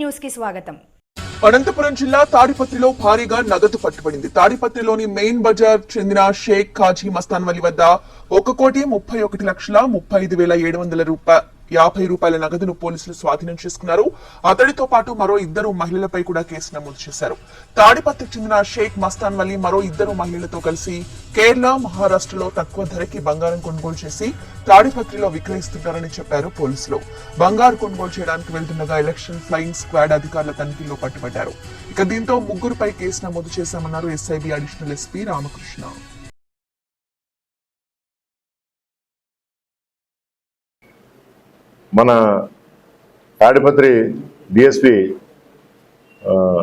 న్యూస్కి స్వాగతం. అనంతపురం జిల్లా తాడిపత్రిలో భారీగా నగదు పట్టుబడింది. తాడిపత్రిలోని మెయిన్ బజార్ చెందిన షేక్ కాజీ మస్తాన్ వలి వద్ద ఒక కోటి ముప్పై ఒకటి లక్షల ముప్పై ఐదు వేల ఏడు వందల రూపాయ యాభై రూపాయల నగదును పోలీసులు స్వాధీనం చేసుకున్నారు. అతడితో పాటు మరో ఇద్దరు మహిళలపై కూడా కేసు నమోదు చేశారు. తాడిపత్రికి చెందిన షేక్ మస్తాన్ వలి మరో ఇద్దరు మహిళలతో కలిసి కేరళ మహారాష్ట్రలో తక్కువ ధరకి బంగారం కొనుగోలు చేసి తాడిపత్రిలో విక్రయిస్తున్నారని చెప్పారు పోలీసులు. బంగారు కొనుగోలు చేయడానికి వెళ్తుండగా ఎలక్షన్ ఫ్లయింగ్ స్క్వాడ్ అధికారుల తనిఖీలో పట్టుబడ్డారు. ఇక దీంతో ముగ్గురుపై కేసు నమోదు చేశామన్నారు ఎస్ఐబి అడిషనల్ ఎస్పీ రామకృష్ణ. మన తాడిపత్రి డిఎస్పి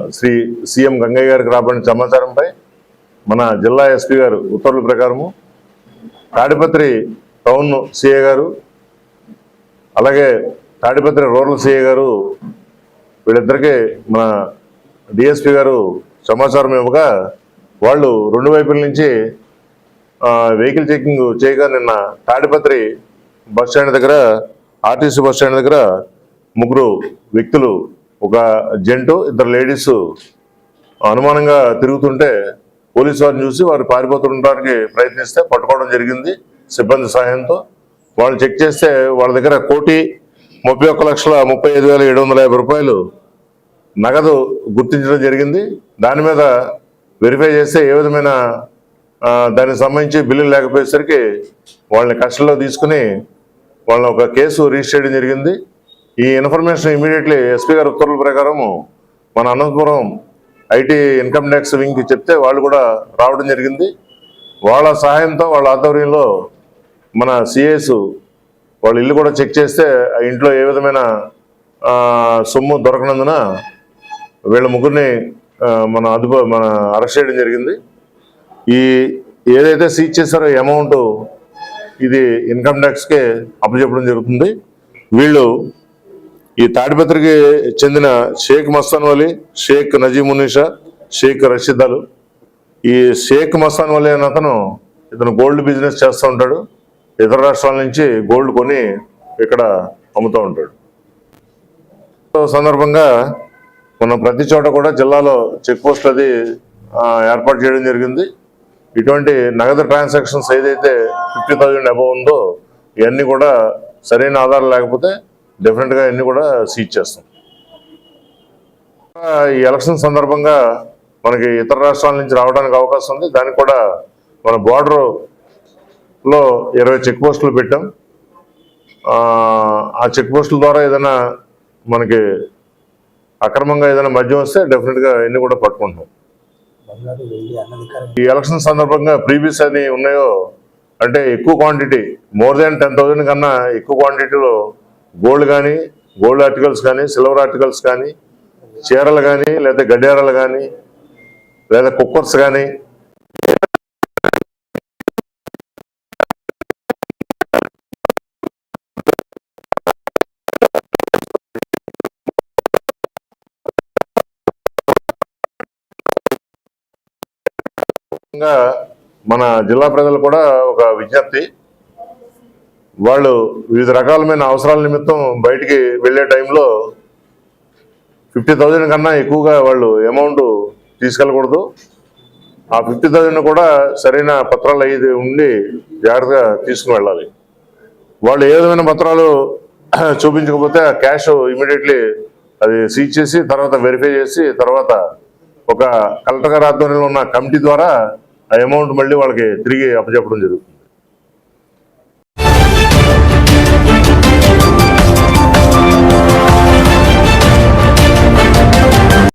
శ్రీ సీఎం గంగయ్య గారికి రాబడిన సమాచారంపై మన జిల్లా ఎస్పీ గారు ఉత్తర్వుల ప్రకారము తాడిపత్రి టౌన్ సిఏ గారు అలాగే తాడిపత్రి రూరల్ సిఏ గారు వీళ్ళిద్దరికీ మన డిఎస్పి గారు సమాచారం ఇవ్వగా వాళ్ళు రెండు వైపుల నుంచి వెహికల్ చెకింగ్ చేయగా నిన్న తాడిపత్రి బస్ స్టాండ్ దగ్గర ఆర్టీసీ బస్ స్టాండ్ దగ్గర ముగ్గురు వ్యక్తులు ఒక జెంటు ఇద్దరు లేడీస్ అనుమానంగా తిరుగుతుంటే పోలీసు వారిని చూసి వారు పారిపోతుండడానికి ప్రయత్నిస్తే పట్టుకోవడం జరిగింది సిబ్బంది సహాయంతో. వాళ్ళు చెక్ చేస్తే వాళ్ళ దగ్గర కోటి ముప్పై ఒక్క లక్షల ముప్పై ఐదు వేల ఏడు వందల యాభై రూపాయలు నగదు గుర్తించడం జరిగింది. దాని మీద వెరిఫై చేస్తే ఏ విధమైన దానికి సంబంధించి బిల్లులు లేకపోయేసరికి వాళ్ళని కస్టడీలో తీసుకుని వాళ్ళని ఒక కేసు రిజిస్టర్ చేయడం జరిగింది. ఈ ఇన్ఫర్మేషన్ ఇమీడియట్లీ ఎస్పీ గారి ఉత్తర్వుల ప్రకారము మన అనంతపురం ఐటీ ఇన్కమ్ ట్యాక్స్ వింగ్కి చెప్తే వాళ్ళు కూడా రావడం జరిగింది. వాళ్ళ సహాయంతో వాళ్ళ ఆధ్వర్యంలో మన సిఎస్ వాళ్ళ ఇల్లు కూడా చెక్ చేస్తే ఆ ఇంట్లో ఏ విధమైన సొమ్ము దొరకనందున వీళ్ళ ముగ్గురిని మన అదుపు మన అరెస్ట్ చేయడం జరిగింది. ఈ ఏదైతే సీజ్ చేశారో అమౌంట్ ఇది ఇన్కమ్ ట్యాక్స్కే అప్పచెప్పడం జరుగుతుంది. వీళ్ళు ఈ తాడిపత్రికి చెందిన షేక్ మస్తాన్ వలి షేక్ నజీమునిషా షేక్ రషీద్ అలు. ఈ షేక్ మస్తాన్ వలి అనే అతను ఇతను గోల్డ్ బిజినెస్ చేస్తూ ఉంటాడు. ఇతర రాష్ట్రాల నుంచి గోల్డ్ కొని ఇక్కడ అమ్ముతూ ఉంటాడు. సందర్భంగా మనం ప్రతి చోట కూడా జిల్లాలో చెక్ పోస్ట్ అది ఏర్పాటు చేయడం జరిగింది. ఇటువంటి నగదు ట్రాన్సాక్షన్స్ ఏదైతే ఫిఫ్టీ థౌజండ్ అబవ్ ఉందో ఇవన్నీ కూడా సరైన ఆధారం లేకపోతే డెఫినెట్గా ఇవన్నీ కూడా సీజ్ చేస్తాం. ఈ ఎలక్షన్ సందర్భంగా మనకి ఇతర రాష్ట్రాల నుంచి రావడానికి అవకాశం ఉంది. దానికి కూడా మన బార్డర్లో ఇరవై చెక్ పోస్టులు పెట్టాం. ఆ, చెక్ పోస్టుల ద్వారా ఏదైనా మనకి అక్రమంగా ఏదైనా మద్యం వస్తే డెఫినెట్గా ఇవన్నీ కూడా పట్టుకుంటాం ఈ ఎలక్షన్ సందర్భంగా ప్రీవియస్ అని ఉన్నాయో? అంటే ఎక్కువ quantity more than ten thousand కన్నా ఎక్కువ క్వాంటిటీలో గోల్డ్ కానీ గోల్డ్ ఆర్టికల్స్ కానీ సిల్వర్ ఆర్టికల్స్ కానీ చీరలు కానీ లేదా గడ్డేరలు కానీ లేదా కుక్కర్స్ కానీ మన జిల్లా ప్రజలు కూడా ఒక విజ్ఞప్తి. వాళ్ళు వివిధ రకాలమైన అవసరాల నిమిత్తం బయటికి వెళ్ళే టైంలో ఫిఫ్టీ థౌజండ్ కన్నా ఎక్కువగా వాళ్ళు అమౌంట్ తీసుకెళ్ళకూడదు. ఆ ఫిఫ్టీ థౌజండ్ కూడా సరైన పత్రాలు అయ్యి ఉండి జాగ్రత్తగా తీసుకుని వెళ్ళాలి. వాళ్ళు ఏ విధమైన పత్రాలు చూపించకపోతే ఆ క్యాష్ ఇమీడియట్లీ అది సీజ్ చేసి తర్వాత వెరిఫై చేసి తర్వాత ఒక కలెక్టర్ గారి ఆధ్వర్యంలో ఉన్న కమిటీ ద్వారా ఆ అమౌంట్ మళ్ళీ వాళ్ళకి తిరిగి అప్పచెప్పడం జరుగుతుంది.